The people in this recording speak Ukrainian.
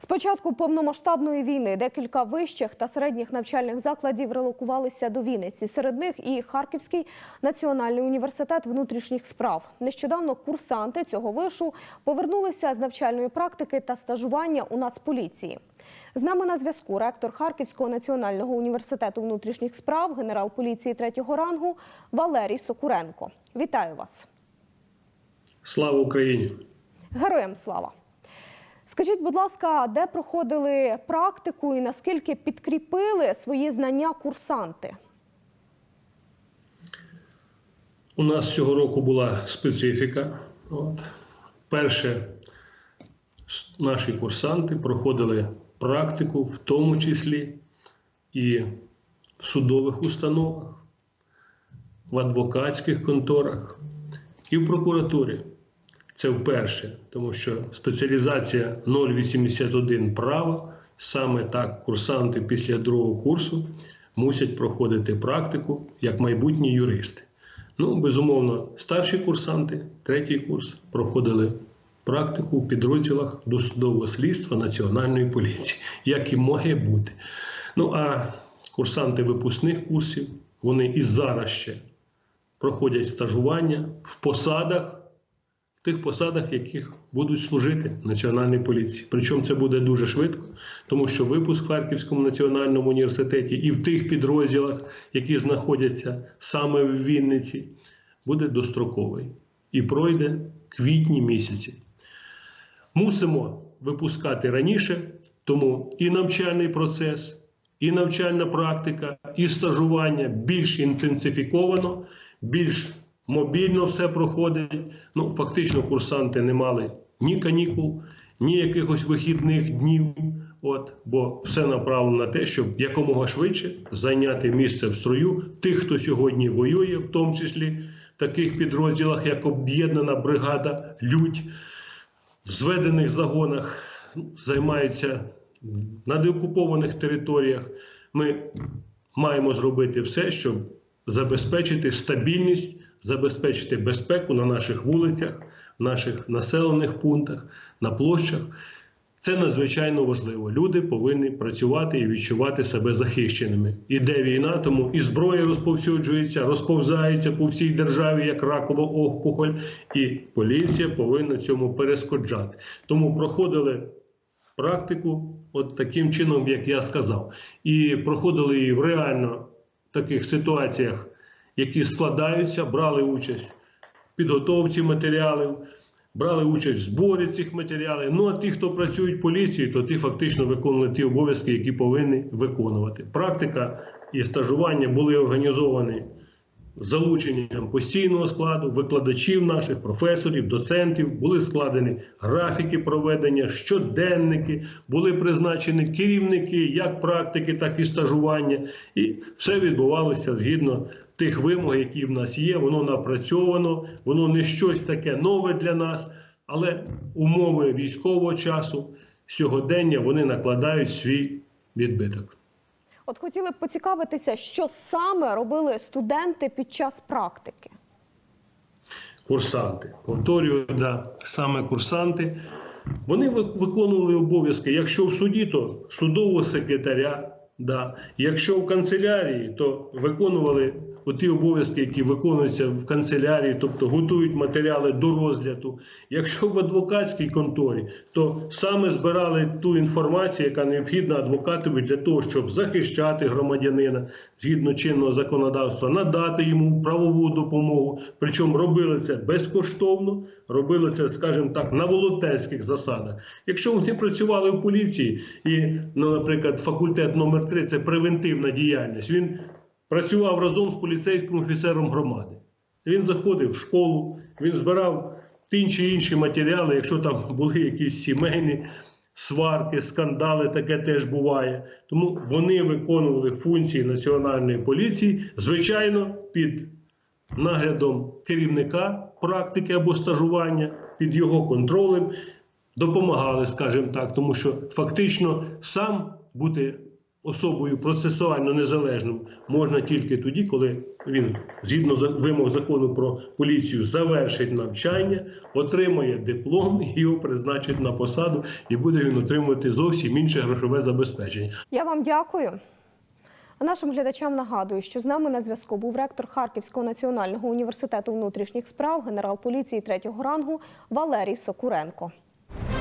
З початку повномасштабної війни декілька вищих та середніх навчальних закладів релокувалися до Вінниці. Серед них і Харківський національний університет внутрішніх справ. Нещодавно курсанти цього вишу повернулися з навчальної практики та стажування у Нацполіції. З нами на зв'язку ректор Харківського національного університету внутрішніх справ, генерал поліції третього рангу Валерій Сокуренко. Вітаю вас! Слава Україні! Героям слава! Скажіть, будь ласка, де проходили практику і наскільки підкріпили свої знання курсанти? У нас цього року була специфіка. От. Перше, наші курсанти проходили практику, в тому числі і в судових установах, в адвокатських конторах і в прокуратурі. Це вперше, тому що спеціалізація 081 права, саме так курсанти після другого курсу мусять проходити практику як майбутні юристи. Ну, безумовно, старші курсанти, третій курс, проходили практику у підрозділах досудового слідства Національної поліції, як і має бути. Ну а курсанти випускних курсів, вони і зараз ще проходять стажування в посадах тих посадах, яких будуть служити Національній поліції. Причому це буде дуже швидко, тому що випуск в Харківському національному університеті і в тих підрозділах, які знаходяться саме в Вінниці, буде достроковий і пройде квітні місяці. Мусимо випускати раніше, тому і навчальний процес, і навчальна практика, і стажування більш інтенсифіковано, більш мобільно все проходить. Ну, фактично, курсанти не мали ні канікул, ні якихось вихідних днів. От, бо все направлено на те, щоб якомога швидше зайняти місце в строю тих, хто сьогодні воює, в тому числі в таких підрозділах, як об'єднана бригада Людь в зведених загонах займаються на деокупованих територіях. Ми маємо зробити все, щоб забезпечити стабільність, забезпечити безпеку на наших вулицях, в наших населених пунктах, на площах. Це надзвичайно важливо. Люди повинні працювати і відчувати себе захищеними. Іде війна, тому і зброя розповсюджується, розповзається по всій державі як ракова опухоль, і поліція повинна цьому перешкоджати. Тому проходили практику, от таким чином, як я сказав, і проходили її в реально таких ситуаціях, які складаються, брали участь в підготовці матеріалів брали участь в зборі цих матеріалів. Ну а ті, хто працюють в поліції, то ті фактично виконували ті обов'язки, які повинні виконувати. Практика і стажування були організовані залученням постійного складу, викладачів наших, професорів, доцентів, були складені графіки проведення, щоденники, були призначені керівники як практики, так і стажування. І все відбувалося згідно тих вимог, які в нас є. Воно напрацьовано, воно не щось таке нове для нас, але умови військового часу, сьогодення вони накладають свій відбиток. От хотіли б поцікавитися, що саме робили студенти під час практики. Курсанти. Повторюю, да, саме курсанти. Вони виконували обов'язки. Якщо в суді, то судового секретаря. Да. Якщо в канцелярії, то виконували ті обов'язки, які виконуються в канцелярії, тобто готують матеріали до розгляду. Якщо в адвокатській конторі, то саме збирали ту інформацію, яка необхідна адвокатові для того, щоб захищати громадянина згідно чинного законодавства, надати йому правову допомогу. Причому робили це безкоштовно, робили це, скажімо так, на волонтерських засадах. Якщо вони працювали в поліції, і, ну, наприклад, факультет номер 3 це превентивна діяльність. Він працював разом з поліцейським офіцером громади. Він заходив в школу, він збирав ті чи інші матеріали, якщо там були якісь сімейні сварки, скандали, таке теж буває. Тому вони виконували функції національної поліції, звичайно, під наглядом керівника практики або стажування, під його контролем, допомагали, скажімо так, тому що фактично сам бути особою процесуально незалежним можна тільки тоді, коли він згідно вимог закону про поліцію завершить навчання, отримає диплом його призначать на посаду, і буде він отримувати зовсім інше грошове забезпечення. Я вам дякую. А нашим глядачам нагадую, що з нами на зв'язку був ректор Харківського національного університету внутрішніх справ, генерал поліції третього рангу Валерій Сокуренко.